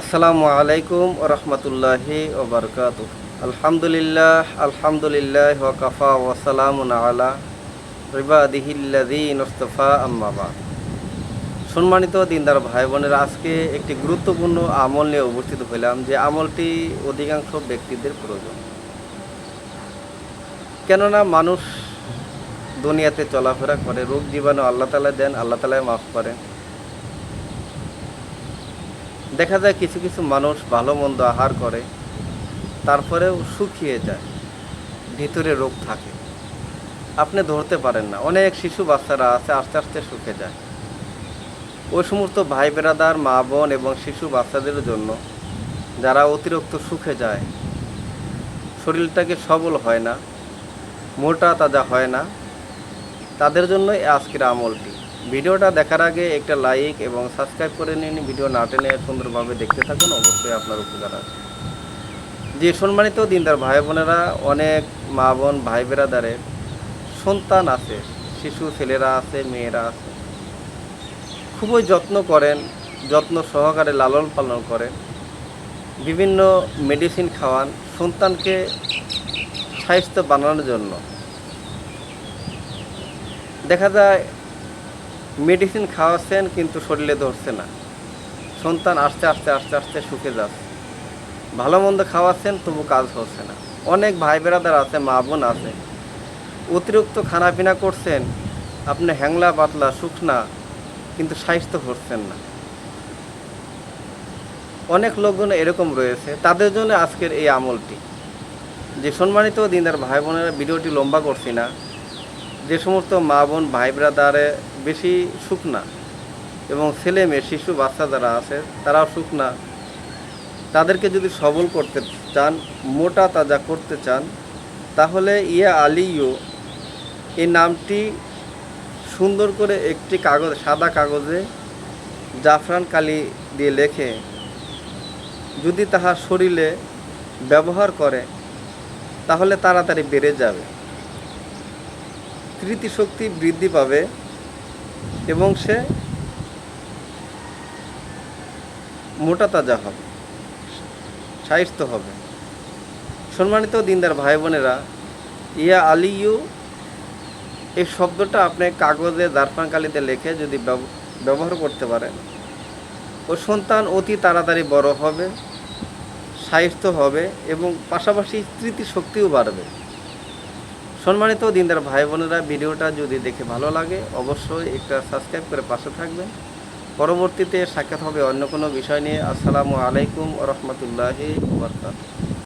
আসসালামু আলাইকুম রহমতুল্লাহি ওবরকাত আলহামদুলিল্লাহ আলহামদুলিল্লাহ ওয়াকাফা ওয়াসালামুন আলা রিবাদিহিল্লাদিন আম্মাবা সম্মানিত দিনদার ভাই বোনেরা, আজকে একটি গুরুত্বপূর্ণ আমল নিয়ে উপস্থিত হইলাম যে আমলটি অধিকাংশ ব্যক্তিদের প্রয়োজন। কেননা মানুষ দুনিয়াতে চলাফেরা করে, রোগ জীবাণু আল্লাহ তালা দেন, আল্লাহ তালাই মাফ করেন। দেখা যায় কিছু কিছু মানুষ ভালো মন্দ আহার করে, তারপরেও শুকিয়ে যায়, ভিতরে রোগ থাকে। আপনি ধরতে পারেন না, অনেক শিশু বাচ্চারা আছে, আস্তে আস্তে শুকে যায়। ওই সমস্ত ভাই বেরাদার, মা বোন এবং শিশু বাচ্চাদের জন্য যারা অতিরিক্ত শুকে যায়, শরীরটাকে সবল হয় না, মোটা তাজা হয় না, তাদের জন্য আজকের আমলটি। ভিডিওটা দেখার আগে একটা লাইক এবং সাবস্ক্রাইব করে নিন। ভিডিও না টেনে সুন্দরভাবে দেখতে থাকুন, অবশ্যই আপনার উপকার আছে। যে সম্মানিত দিনদার ভাই বোনেরা, অনেক মা বোন, ভাই বেরাদারের সন্তান আছে, শিশু ছেলেরা আছে, মেয়েরা আছে, খুবই যত্ন করেন, যত্ন সহকারে লালন পালন করেন, বিভিন্ন মেডিসিন খাওয়ান, সন্তানকে স্বাস্থ্য বানানোর জন্য। দেখা যায় মেডিসিন খাওয়াচ্ছেন, কিন্তু শরীরে ধরছে না। সন্তান আস্তে আস্তে আস্তে আস্তে শুকে যাচ্ছে। ভালো মন্দ খাওয়াচ্ছেন, তবু কাজ হচ্ছে না। অনেক ভাই বেড়াদার আছে, মা বোন আছে। অতিরিক্ত খানাপিনা করছেন, আপনি হ্যাংলা পাতলা, শুকনা, কিন্তু স্বাস্থ্য করছেন না। অনেক লোকজন এরকম রয়েছে। তাদের জন্য আজকের এই আমলটি। যে সম্মানিত দিনদার ভাই বোনেরা, ভিডিওটি লম্বা করছি না। যে সমস্ত মা বোন, ভাই ব্রাদারে বেশি শুকনা এবং ছেলে মেয়ে, শিশু, বাচ্চা যারা আছে, তারাও শুকনা তাদেরকে যদি সবল করতে চান, মোটা তাজা করতে চান, তাহলে ইয়া আলিও এই নামটি সুন্দর করে একটি কাগজ, সাদা কাগজে জাফরান কালি দিয়ে লেখে। যদি তাহার শরীরে ব্যবহার করে, তাহলে তাড়াতাড়ি বেড়ে যাবে। স্মৃতিশক্তি বৃদ্ধি পাবে এবং সে মোটা তাজা হবে স্বাস্থ্য হবে। সম্মানিত দিনদার ভাই বোনেরা, ইয়া আলিউ এই শব্দটা আপনি কাগজে দারপান কালিতে লিখে যদি ব্যব- ব্যবহার করতে পারেন, ও সন্তান অতি তাড়াতাড়ি বড় হবে স্বাস্থ্য হবে এবং পাশাপাশি স্মৃতিশক্তিও বাড়বে। সম্মানিত দিনদার ভাই বোনেরা, ভিডিওটা যদি দেখে ভালো লাগে, অবশ্যই একটা সাবস্ক্রাইব করে পাশে থাকবেন। পরবর্তীতে সাক্ষাৎ হবে অন্য কোনো বিষয় নিয়ে। আসসালামু আলাইকুম রহমতুল্লাহি বরকাত